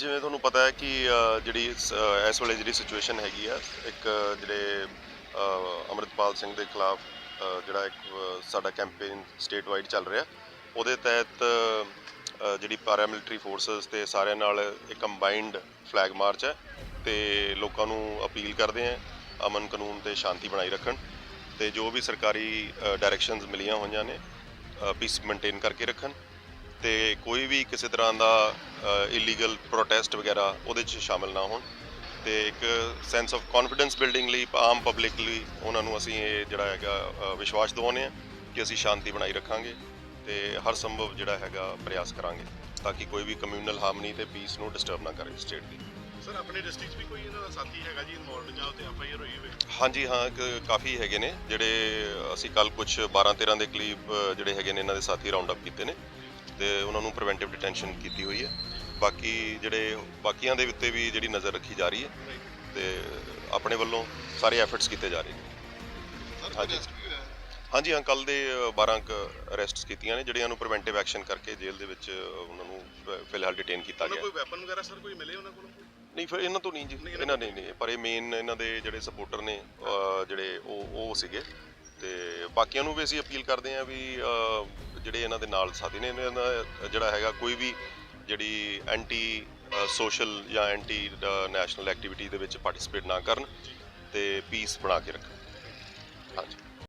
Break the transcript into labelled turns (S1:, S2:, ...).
S1: ਜਿਵੇਂ ਤੁਹਾਨੂੰ ਪਤਾ ਹੈ ਕਿ ਅ, ਜਿਹੜੀ ਸ- ਅ, ਇਸ ਵੇਲੇ ਜਿਹੜੀ ਸਿਚੁਏਸ਼ਨ ਹੈਗੀ ਆ ਇੱਕ ਜਿਹੜੇ ਅ, ਅੰਮ੍ਰਿਤਪਾਲ ਸਿੰਘ ਦੇ ਖਿਲਾਫ ਅ, ਜਿਹੜਾ ਇੱਕ ਅ, ਸਾਡਾ ਕੈਂਪੇਨ ਸਟੇਟ ਵਾਈਡ ਚੱਲ ਰਿਹਾ ਉਹਦੇ ਤਹਿਤ ਅ, ਜਿਹੜੀ ਪੈਰਾਮਿਲਟਰੀ ਫੋਰਸਸ ਤੇ ਸਾਰਿਆਂ ਨਾਲ ਇੱਕ ਕੰਬਾਈਨਡ ਫਲੈਗ ਮਾਰਚ ਹੈ ਤੇ ਲੋਕਾਂ ਨੂੰ ਅਪੀਲ ਕਰਦੇ ਹਾਂ ਅਮਨ ਕਾਨੂੰਨ ਤੇ ਸ਼ਾਂਤੀ ਬਣਾਈ ਰੱਖਣ ਤੇ ਜੋ ਵੀ ਸਰਕਾਰੀ ਡਾਇਰੈਕਸ਼ਨਸ ਮਿਲੀਆਂ ਹੋਈਆਂ ਨੇ ਪੀਸ ਮੇਨਟੇਨ ਕਰਕੇ ਰੱਖਣ। ਤੇ ਕੋਈ ਵੀ ਕਿਸੇ ਤਰ੍ਹਾਂ ਦਾ ਇਲੀਗਲ ਪ੍ਰੋਟੈਸਟ ਵਗੈਰਾ ਉਹਦੇ 'ਚ ਸ਼ਾਮਲ ਨਾ ਹੋਣ ਤੇ ਇੱਕ ਸੈਂਸ ਆਫ ਕੌਨਫੀਡੈਂਸ ਬਿਲਡਿੰਗ ਲਈ ਆਮ ਪਬਲਿਕ ਲਈ ਉਹਨਾਂ ਨੂੰ ਅਸੀਂ ਇਹ ਜਿਹੜਾ ਹੈਗਾ ਵਿਸ਼ਵਾਸ ਦਿਵਾਉਂਦੇ ਆ ਕਿ ਅਸੀਂ ਸ਼ਾਂਤੀ ਬਣਾਈ ਰੱਖਾਂਗੇ ਤੇ ਹਰ ਸੰਭਵ ਜਿਹੜਾ ਹੈਗਾ ਪ੍ਰਯਾਸ ਕਰਾਂਗੇ ਤਾਂ ਕਿ ਕੋਈ ਵੀ ਕਮਿਊਨਲ ਹਾਰਮਨੀ ਤੇ ਪੀਸ ਨੂੰ ਡਿਸਟਰਬ ਨਾ ਕਰੇ ਸਟੇਟ ਦੀ।
S2: ਸਰ ਆਪਣੇ ਡਿਸਟ੍ਰਿਕਟ 'ਚ ਵੀ ਕੋਈ ਇਹਨਾਂ ਦਾ ਸਾਥੀ ਹੈਗਾ ਜੀ ਇਨਵੋਲਡ ਜਾਂ ਉੱਤੇ ਐਫ ਆਈ ਆਰ ਹੋਈ ਹੋਵੇ?
S1: ਹਾਂਜੀ ਹਾਂ ਕਾਫੀ ਹੈਗੇ ਨੇ ਜਿਹੜੇ ਅਸੀਂ ਕੱਲ ਕੁਝ 12 13 ਦੇ ਕਰੀਬ ਜਿਹੜੇ ਹੈਗੇ ਨੇ ਇਹਨਾਂ ਦੇ ਸਾਥੀ ਰਾਉਂਡ ਅਪ ਕੀਤੇ ਨੇ। ਤੇ ਉਹਨਾਂ ਨੂੰ ਪ੍ਰੀਵੈਂਟਿਵ ਡਿਟੈਂਸ਼ਨ ਕੀਤੀ ਹੋਈ ਹੈ। ਬਾਕੀ ਜਿਹੜੇ ਬਾਕੀਆਂ ਦੇ ਉੱਤੇ ਵੀ ਜਿਹੜੀ ਨਜ਼ਰ ਰੱਖੀ ਜਾ ਰਹੀ ਹੈ ਤੇ ਆਪਣੇ ਵੱਲੋਂ ਸਾਰੇ ਐਫਰਟਸ ਕੀਤੇ ਜਾ ਰਹੇ ਨੇ। ਹਾਂਜੀ। ਹਾਂਜੀ ਹਾਂ ਕੱਲ ਦੇ ਅ, 12 ਕ ਅਰੈਸਟਸ ਕੀਤੀਆਂ ਨੇ ਜਿਹੜਿਆਂ ਨੂੰ ਪ੍ਰੀਵੈਂਟਿਵ ਐਕਸ਼ਨ ਕਰਕੇ ਜੇਲ੍ਹ ਦੇ ਵਿੱਚ ਉਹਨਾਂ ਨੂੰ ਫਿਲਹਾਲ ਡਿਟੇਨ ਕੀਤਾ ਗਿਆ।
S2: ਕੋਈ ਵੈਪਨ ਵਗੈਰਾ ਸਰ ਕੋਈ ਮਿਲੇ ਉਹਨਾਂ ਕੋਲੋਂ?
S1: ਨਹੀਂ ਫਿਰ ਇਹਨਾਂ ਤੋਂ ਨਹੀਂ ਜੀ
S2: ਨਹੀਂ,
S1: ਇਹਨਾਂ ਨੇ ਨਹੀਂ ਪਰ ਇਹ ਮੇਨ ਇਹਨਾਂ ਦੇ ਜਿਹੜੇ ਸਪੋਰਟਰ ਨੇ ਜਿਹੜੇ ਉਹ ਉਹ ਸੀਗੇ। ਤੇ ਬਾਕੀਆਂ ਨੂੰ ਵੀ ਅਸੀਂ ਅਪੀਲ ਕਰਦੇ ਹਾਂ ਵੀ ਜਿਹੜੇ ਇਹਨਾਂ ਦੇ ਨਾਲ ਸਾਥੀ ਨੇ, ਇਹਨਾਂ ਦਾ ਜਿਹੜਾ ਹੈਗਾ ਕੋਈ ਵੀ ਜਿਹੜੀ ਐਂਟੀ ਸੋਸ਼ਲ ਜਾਂ ਐਂਟੀ ਨੈਸ਼ਨਲ ਐਕਟੀਵਿਟੀ ਦੇ ਵਿੱਚ ਪਾਰਟਿਸਿਪੇਟ ਨਾ ਕਰਨ ਤੇ ਪੀਸ ਬਣਾ ਕੇ ਰੱਖਣ। ਹਾਂਜੀ।